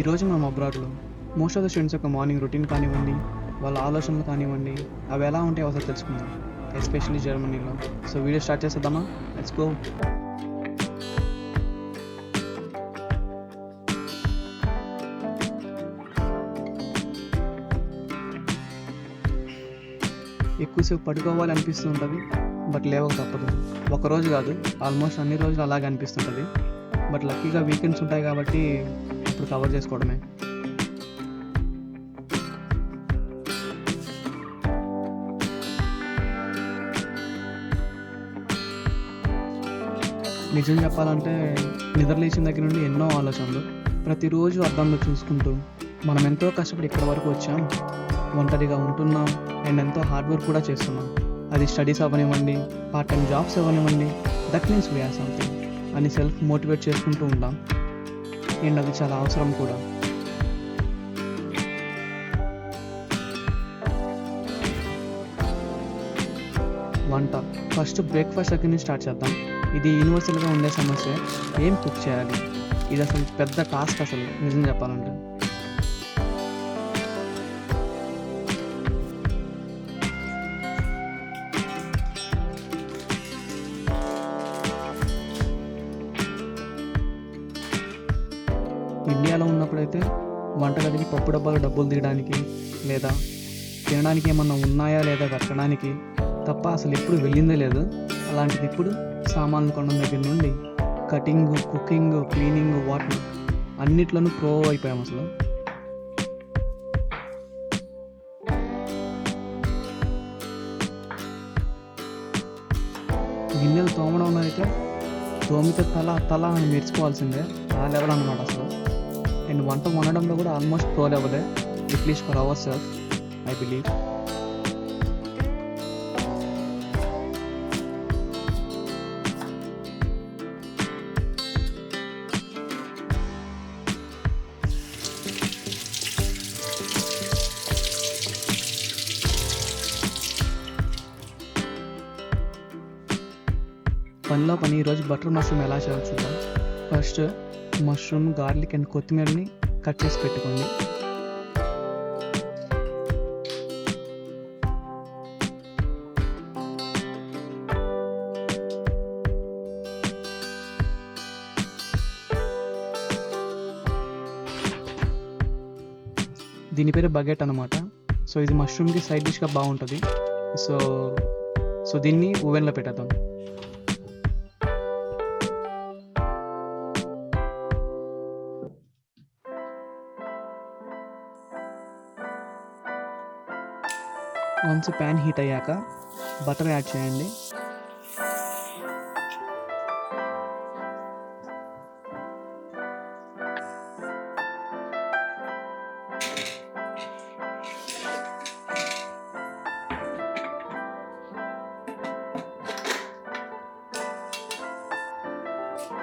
ఈరోజు మనం అబ్రాడ్లో మోస్ట్ ఆఫ్ ద స్టూడెంట్స్ యొక్క మార్నింగ్ రొటీన్ కానివ్వండి వాళ్ళ ఆలోచనలు కానివ్వండి అవి ఎలా ఉంటాయో ఒకసారి తెలుసుకుందాం. ఎస్పెషల్లీ జర్మనీలో. సో వీడియో స్టార్ట్ చేసేద్దామా? లెట్స్ గో ఎక్కువసేపు పడుకోవాలి అనిపిస్తుంటుంది బట్ లేవక తప్పదు. ఒకరోజు కాదు ఆల్మోస్ట్ అన్ని రోజులు అలాగే అనిపిస్తుంటుంది. బట్ లక్కీగా వీకెండ్స్ ఉంటాయి కాబట్టి ఇప్పుడు కవర్ చేసుకోవడమే. నిజం చెప్పాలంటే నిద్రలేచిన దగ్గర నుండి ఎన్నో ఆలోచనలు. ప్రతిరోజు అద్దంలో చూసుకుంటూ మనం ఎంతో కష్టపడి ఇక్కడ వరకు వచ్చాం. ఒంటరిగా ఉంటున్నాం. అండ్ ఎంతో హార్డ్ వర్క్ కూడా చేస్తున్నాం. అది స్టడీస్ అవ్వనివ్వండి పార్ట్ టైం జాబ్స్ అవ్వనివ్వండి that means we are something అని సెల్ఫ్ మోటివేట్ చేసుకుంటూ ఉంటాం. అండ్ అది చాలా అవసరం కూడా. వంట. ఫస్ట్ బ్రేక్ఫాస్ట్ దగ్గర నుంచి స్టార్ట్ చేద్దాం. ఇది యూనివర్సల్గా ఉండే సమస్య. ఏం కుక్ చేయాలి? ఇది అసలు పెద్ద టాస్క్ అసలు నిజం చెప్పాలంటే. పప్పు డబ్బాలు డబ్బులు తీయడానికి లేదా తినడానికి ఏమన్నా ఉన్నాయా లేదా కట్టడానికి తప్ప అసలు ఎప్పుడు వెళ్ళిందే లేదు. అలాంటిది ఇప్పుడు సామాన్లు కొనడం దగ్గర నుండి కటింగ్ కుకింగ్ క్లీనింగ్ వాటర్ అన్నిట్లోనూ ప్రో అయిపోయాం అసలు. గిన్నెలు తోమడం అయితే తోమితే తల తల అని మెచ్చుకోవాల్సిందే ఆ లెవెల్ అనమాట అసలు. అండ్ వంట వండడంలో కూడా almost pro లెవెలే at least for our self I believe పనిలో పని ఈరోజు బటర్ మష్రూమ్ ఎలా చేయాలో చూద్దాం. ఫస్ట్ మష్రూమ్ గార్లిక్ అండ్ కొత్తిమీరని కట్ చేసి పెట్టుకోండి. దీని పేరు బగెట్ అనమాట సో ఇది మష్రూమ్కి సైడ్ డిష్గా బాగుంటుంది. సో సో దీన్ని ఓవెన్లో పెట్టేద్దాం. వన్స్ ప్యాన్ హీట్ అయ్యాక బటర్ యాడ్ చేయండి.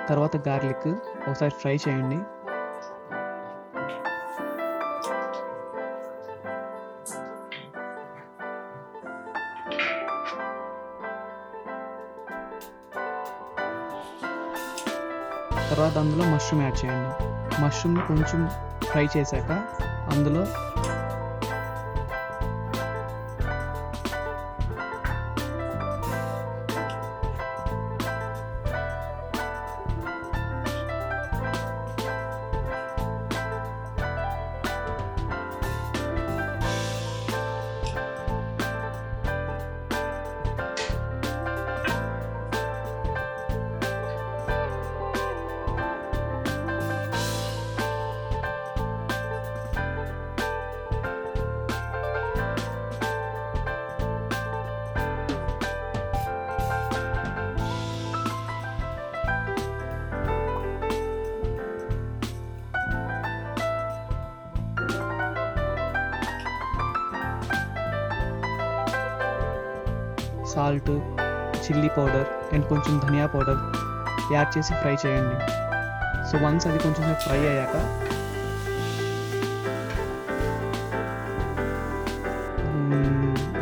తర్వాత గార్లిక్ ఒకసారి ఫ్రై చేయండి. తర్వాత అందులో మష్రూమ్ యాడ్ చేయండి. మష్రూమ్ని కొంచెం ఫ్రై చేశాక అందులో సాల్ట్ చిల్లీ పౌడర్ అండ్ కొంచెం ధనియా పౌడర్ యాడ్ చేసి ఫ్రై చేయండి. సో వన్స్ అది కొంచెం ఫ్రై అయ్యాక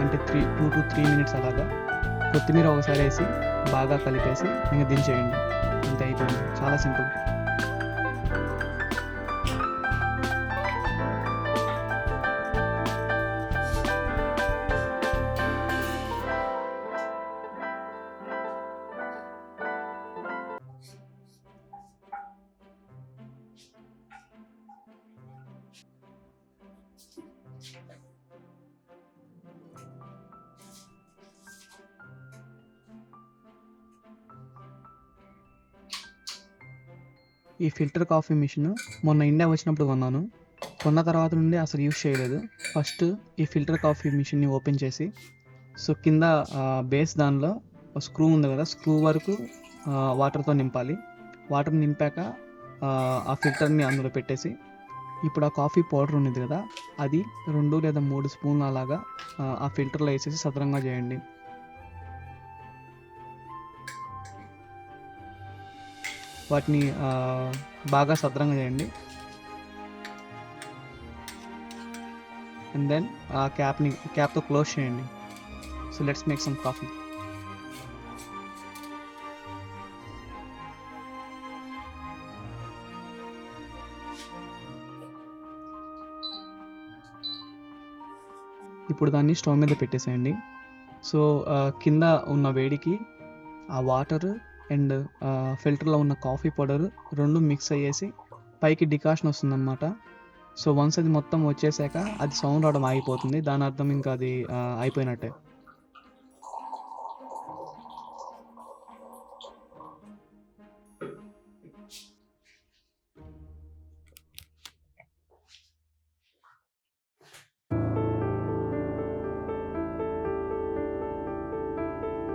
అంటే three two to three minutes అలాగా కొత్తిమీర ఒకసారి వేసి బాగా కలిపేసి ఇంకా దించేయండి. అంతే అయిపోయింది. చాలా సింపుల్. ఈ ఫిల్టర్ కాఫీ మిషన్ మొన్న ఇండియా వచ్చినప్పుడు కొన్నాను. కొన్న తర్వాత నుండి అసలు యూజ్ చేయలేదు. ఫస్ట్ ఈ ఫిల్టర్ కాఫీ మిషన్ని ఓపెన్ చేసి సో కింద బేస్ దానిలో స్క్రూ ఉంది కదా స్క్రూ వరకు వాటర్తో నింపాలి. వాటర్ నింపాక ఆ, ఫిల్టర్ని అందులో పెట్టేసి ఇప్పుడు ఆ కాఫీ పౌడర్ ఉంది కదా అది రెండు లేదా మూడు స్పూన్లు అలాగా ఆ, ఆ ఫిల్టర్లో వేసేసి సదరంగా చేయండి. వాటిని బాగా సదరంగా చేయండి. అండ్ దెన్ ఆ క్యాప్ని క్యాప్తో క్లోజ్ చేయండి. So let's make some coffee ఇప్పుడు దాన్ని స్టవ్ మీద పెట్టేసేయండి. సో కింద ఉన్న వేడికి ఆ వాటర్ అండ్ ఫిల్టర్లో ఉన్న కాఫీ పౌడర్ రెండు మిక్స్ అయ్యేసి పైకి డికాషన్ వస్తుందన్నమాట. సో వన్స్ అది మొత్తం వచ్చేసాక అది సౌండ్ రావడం ఆగిపోతుంది. దాని అర్థం ఇంకా అది అయిపోయినట్టే.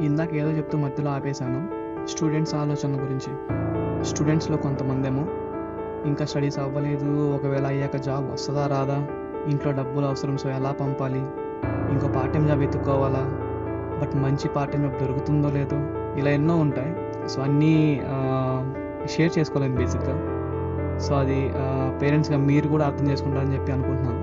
ఇందాక ఏదో చెప్తూ మధ్యలో ఆపేశాను. స్టూడెంట్స్ ఆలోచన గురించి. స్టూడెంట్స్లో కొంతమంది ఏమో ఇంకా స్టడీస్ అవ్వలేదు ఒకవేళ అయ్యాక జాబ్ వస్తుందా రాదా ఇంట్లో డబ్బులు అవసరం సో ఎలా పంపాలి? ఇంకో పార్ట్ టైం జాబ్ వెతుక్కోవాలా? బట్ మంచి పార్ట్ టైం జాబ్ దొరుకుతుందో లేదో ఇలా ఎన్నో ఉంటాయి. సో అన్నీ షేర్ చేసుకోలేను బేసిక్గా. సో అది పేరెంట్స్గా మీరు కూడా అర్థం చేసుకుంటారని చెప్పి అనుకుంటున్నాను.